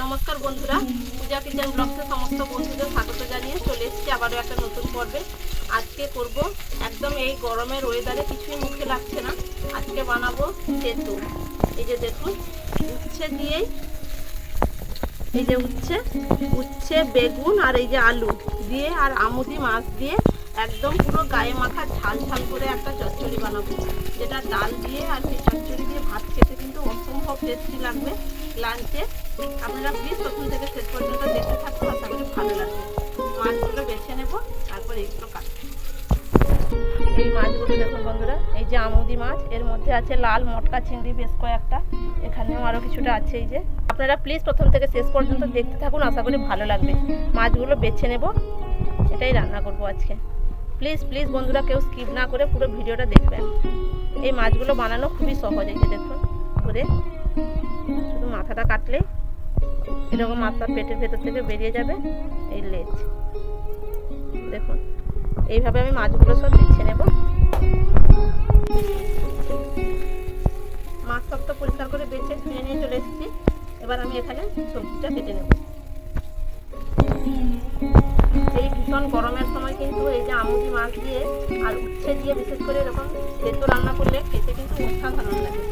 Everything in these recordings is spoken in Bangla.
নমস্কার বন্ধুরা। পূজা কিচেন ব্লগসে সমস্ত বন্ধুদের স্বাগত জানিয়ে চলে এসেছি আবারও একটা নতুন পর্বে। আজকে করব একদম এই গরমের ওয়েদারে কিছুই মুখে লাগছে না। আজকে বানাবো তেঁতুল এই যে দেখুন, উচ্ছে দিয়েই, এই যে উচ্ছে উচ্ছে, বেগুন আর এই যে আলু দিয়ে আর আমুদি মাছ দিয়ে একদম পুরো গায়ে মাখা ঝাল ঝাল করে একটা চচ্চড়ি বানাবো। যেটা ডাল দিয়ে আর সেই চচ্চড়ি দিয়ে ভাত খেতে কিন্তু অসম্ভব টেস্টি লাগবে। লাঞ্চে আপনারা প্লিজ প্রথম থেকে শেষ পর্যন্ত দেখতে থাকুন, আশা করি ভালো লাগবে। মাছগুলো বেছে নেব, তারপর এইগুলো কাটবো। এই মাছগুলো দেখুন বন্ধুরা, এই যে আমুদি মাছ, এর মধ্যে আছে লাল মটকা চিংড়ি বেশ কয়েকটা, এখানেও আরও কিছুটা আছে এই যে। আপনারা প্লিজ প্রথম থেকে শেষ পর্যন্ত দেখতে থাকুন, আশা করি ভালো লাগবে। মাছগুলো বেছে নেব, এটাই রান্না করব আজকে। প্লিজ প্লিজ বন্ধুরা কেউ স্কিপ না করে পুরো ভিডিওটা দেখবেন। এই মাছগুলো বানানো খুবই সহজ এই যে দেখুন করে শুধু মাথাটা কাটলে এরকম মাথা পেটের ভেতর থেকে বেরিয়ে যাবে এই লেজ। দেখুন, এইভাবে আমি মাছগুলো সব বেছে নেব। মাছ সব তো পরিষ্কার করে বেছে ধুয়ে নিয়ে চলে এসেছি। এবার আমি এখানে সবজিটা কেটে নেব। এই ভীষণ গরমের সময় কিন্তু এই যে আমুদি মাছ দিয়ে আর উচ্ছে দিয়ে বিশেষ করে এরকম সেদ্ধ রান্না করলে খেতে কিন্তু অসাধারণ লাগে।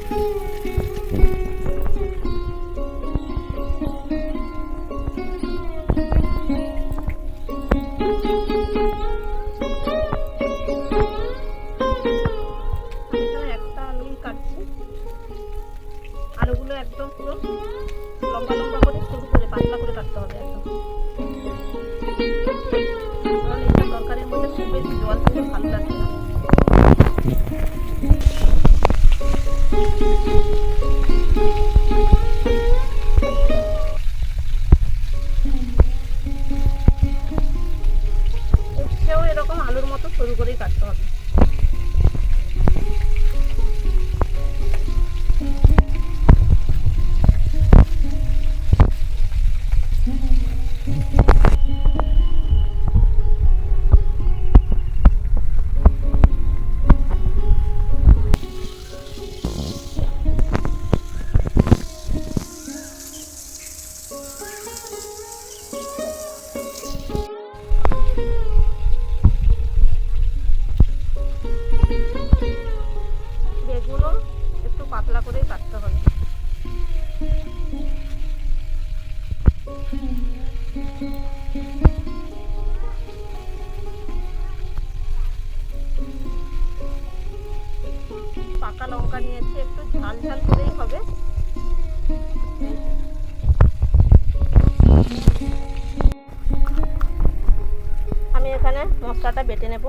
বেটে নেব।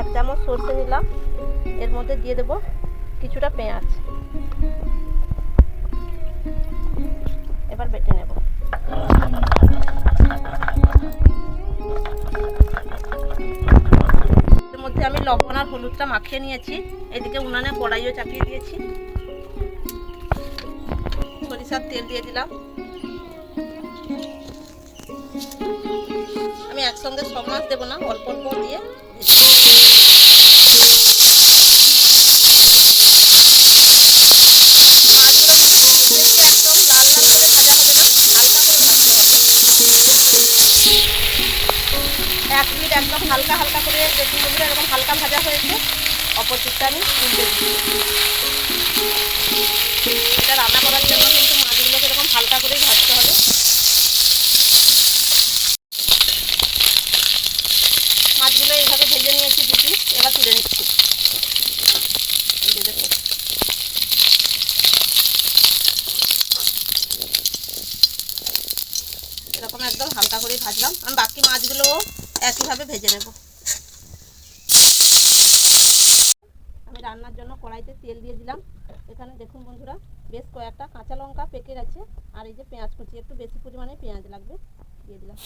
এক চামচ সর্ষে নিলাম। এর মধ্যে দিয়ে দেব কিছুটা পেঁয়াজ। এবার বেটে নেব। এর মধ্যে আমি লবণ আর হলুদটা মাখিয়ে নিয়েছি। এদিকে উনানে কড়াইও চাপিয়ে দিয়েছি। সরিষার তেল দিয়ে দিলাম। একসঙ্গে সব মাছ দেবো না, অল্প অল্প দিয়ে এক মিনিট একদম হালকা হালকা করে দেখুন বন্ধুরা, এরকম হালকা ভাজা হয়েছে। অপর দিকটা আমি এটা রান্না করার জন্য কিন্তু মাছগুলোকে এরকম হালকা করেই ভাজতে হবে মাছগুলো এইভাবে ভেজে নিয়েছি দু পিস এবার তুলে নিচ্ছি এই যে দেখুন এরকম একদম হালকা করেই ভাজলাম আমি বাকি মাছগুলোও একইভাবে ভেজে নেব। আমি রান্নার জন্য কড়াইতে তেল দিয়ে দিলাম। এখানে দেখুন বন্ধুরা, বেশ কয়েকটা কাঁচা লঙ্কা পেকে গেছে, আর এই যে পেঁয়াজ কুচি, একটু বেশি পরিমাণে পেঁয়াজ লাগবে, দিয়ে দিলাম।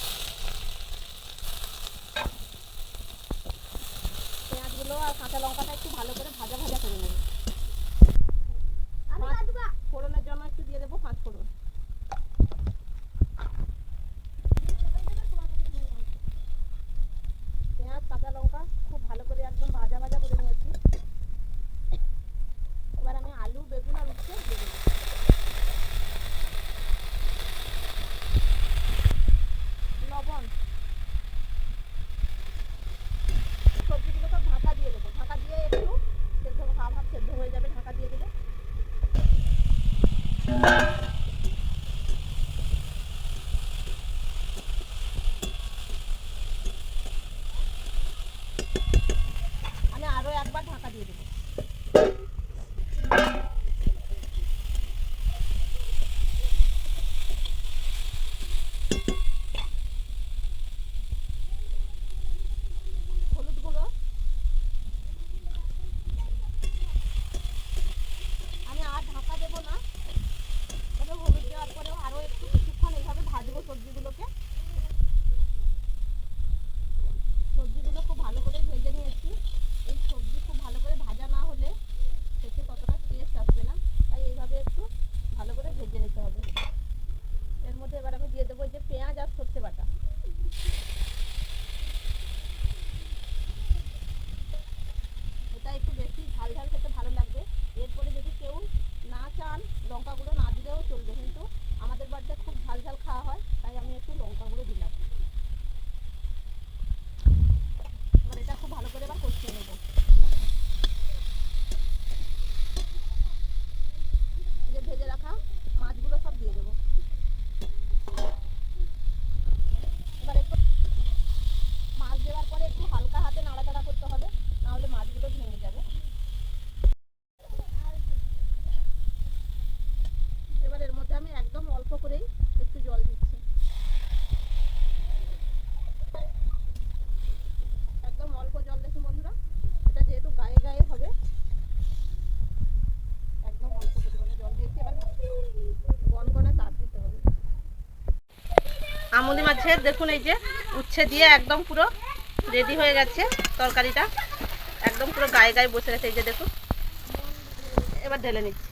পেঁয়াজগুলো আর কাঁচা লঙ্কাটা একটু ভালো আমুদি মাছের, দেখুন এই যে, উচ্ছে দিয়ে একদম পুরো রেডি হয়ে গেছে তরকারিটা। একদম পুরো গায়ে গায়ে বসে গেছে, এই যে দেখুন। এবার ঢেলে নিচ্ছি।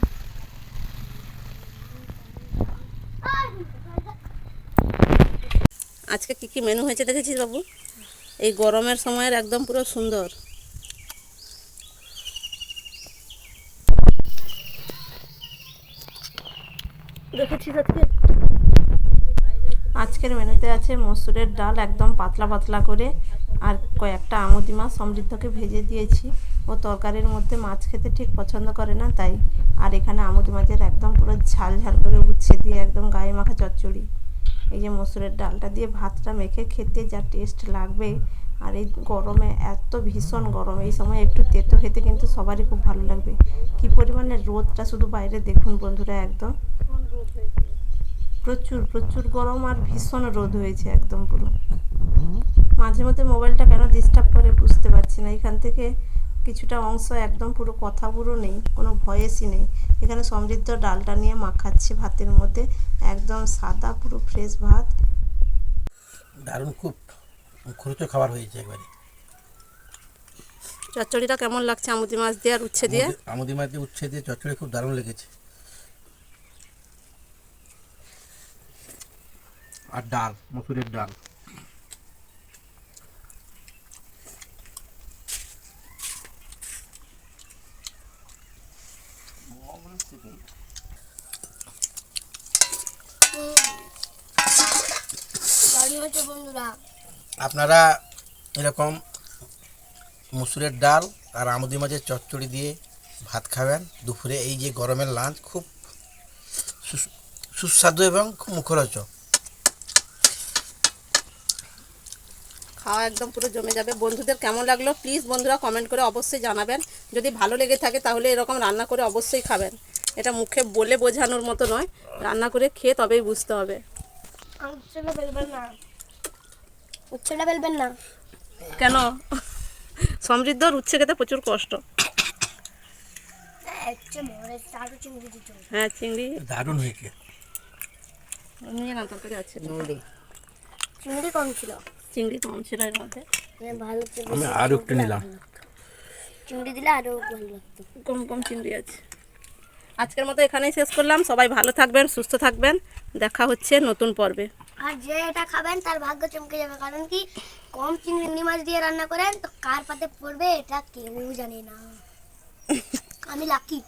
আজকে কি কি মেনু হয়েছে দেখেছিস বাবু? এই গরমের সময়ের একদম পুরো সুন্দর। দেখেছিস আজকে? আজকের মেনুতে আছে মসুরের ডাল একদম পাতলা পাতলা করে আর কয়েকটা আমুদি মাছ সমৃদ্ধকে ভেজে দিয়েছি। ও তরকারির মধ্যে মাছ খেতে ঠিক পছন্দ করে না, তাই আর এখানে আমুদি মাছের একদম পুরো ঝাল ঝাল করে উচ্ছে দিয়ে একদম গায়ে মাখা চচ্চড়ি। এই যে মসুরের ডালটা দিয়ে ভাতটা মেখে খেতে যা টেস্ট লাগবে। আর এই গরমে এত ভীষণ গরম, এই সময় একটু তেতো খেতে কিন্তু সবারই খুব ভালো লাগবে। কি পরিমাণে রোদটা শুধু বাইরে দেখুন বন্ধুরা একদম। প্রচুর প্রচুর গরম আর ভীষণ রোদ হয়েছে একদম পুরো। মাঝে মধ্যে মোবাইলটা কেন ডিস্টার্ব করে বুঝতে পারছি না। এখান থেকে কিছুটা অংশ একদম পুরো কথা পুরো নেই কোনো ভয়েসই নেই। এখানে সমৃদ্ধ ডালটা নিয়ে মাখাচ্ছি ভাতের মধ্যে একদম সাদা পুরো ফ্রেশ ভাত। দারুণ খুব মুখরোচ খাবার হয়েছে একবারে। চচ্চড়িটা কেমন লাগছে? আমুদি মাছ দিয়ে আর উচ্ছে দিয়ে? আমুদি মাছ দিয়ে উচ্ছে দিয়ে চচ্চড়ি খুব দারুণ লেগেছে। আর ডাল, মসুরের ডাল। আপনারা এরকম মুসুরের ডাল আর আমুদি মাছের চচ্চড়ি দিয়ে ভাত খাবেন দুপুরে। এই যে গরমের লাঞ্চ খুব সুস্বাদু এবং খুব মুখরোচক। খাওয়া একদম পুরো জমে যাবে। বন্ধুদের কেমন লাগল প্লিজ বন্ধুরা কমেন্ট করে অবশ্যই জানাবেন। যদি ভালো লেগে থাকে তাহলে এরকম রান্না করে অবশ্যই খাবেন। এটা মুখে বলে বোঝানোর মতো নয় রান্না করে খেয়ে তবেই বুঝতে হবে। উচ্ছেটা ফেলবেন না। কেন? সমৃদ্ধর উচ্ছে খেতে প্রচুর কষ্ট। হবে। হ্যাঁ চিংড়ি। দারুণ হয়েছে। নিয়ে না তরকারি আছে। চিংড়ি কম ছিল। চিংড়ি কম ছিল এর মধ্যে। মানে ভালো আমি আরও একটু নিলাম। চিংড়ি দিলে আরও ভালো লাগতো। কম কম চিংড়ি আছে। আজকের মতো এখানেই শেষ করলাম। সবাই ভালো থাকবেন সুস্থ থাকবেন। দেখা হচ্ছে নতুন পর্বে। আর যে এটা খাবেন তার ভাগ্য চমকে যাবে। কারণ কি কম চিংড়ি মাছ দিয়ে রান্না করেন তো কার পাতে পড়বে এটা কেউ জানে না। আমি লাকি